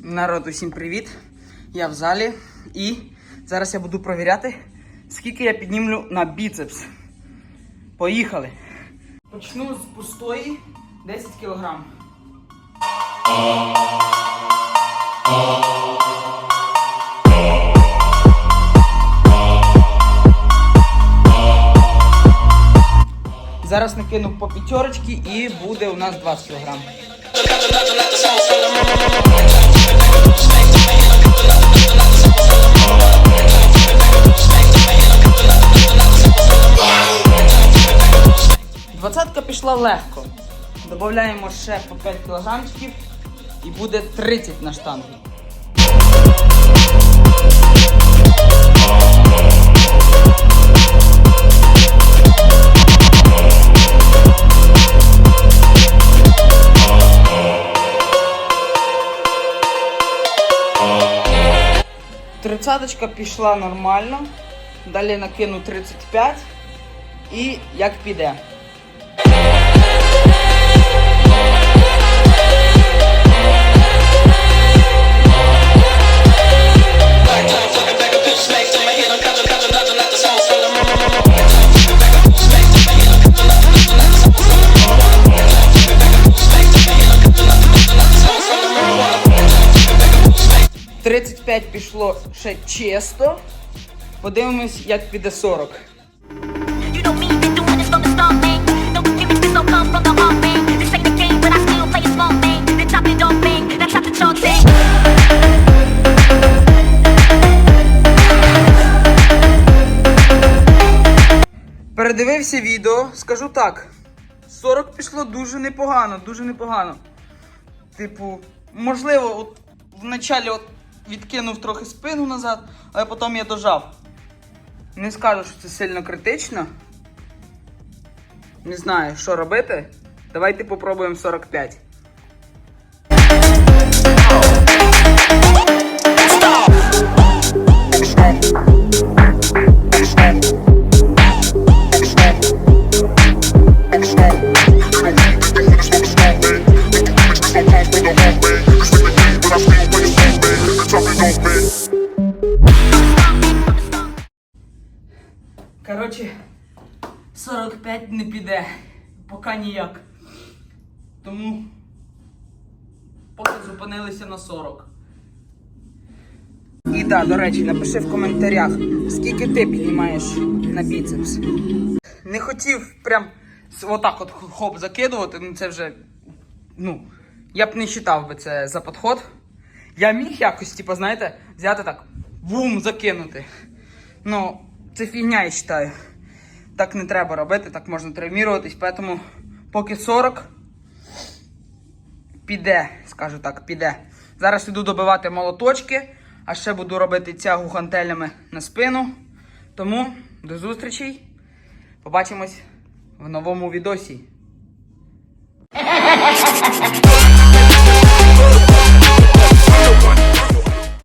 Народ, усім привіт! Я в залі і зараз я буду провіряти, скільки я піднімлю на біцепс. Поїхали! Почну з пустої 10 кг. Зараз накину по п'ятерочки і буде у нас 20 кг. Двадцятка пішла легко. Додаємо ще по 5 кілограмчиків і буде 30 на штангу. Тридцяточка пішла нормально. Далі накину 35 і як піде. 35 пішло ще чисто. Подивимось, як піде 40. Передивився відео, скажу так. 40 пішло дуже непогано, дуже непогано. Типу, можливо, от в началі от відкинув трохи спину назад, але потім я дожав. Не скажу, що це сильно критично. Не знаю, що робити. Давайте попробуємо 45. Коротше, 45 не піде. Поки ніяк. Тому поки зупинилися на 40. І так, до речі, напиши в коментарях, скільки ти піднімаєш на біцепс. Не хотів прям отак от хоп закидувати, ну це вже. Ну, я б не вважав би це за підход. Я міг якось, типу, знаєте, взяти так, бум, закинути. Ну, це фігня, я вважаю. Так не треба робити, так можна травміруватись, тому поки 40 піде, скажу так, піде. Зараз іду добивати молоточки, а ще буду робити тягу гантелями на спину. Тому до зустрічей. Побачимось в новому відосі.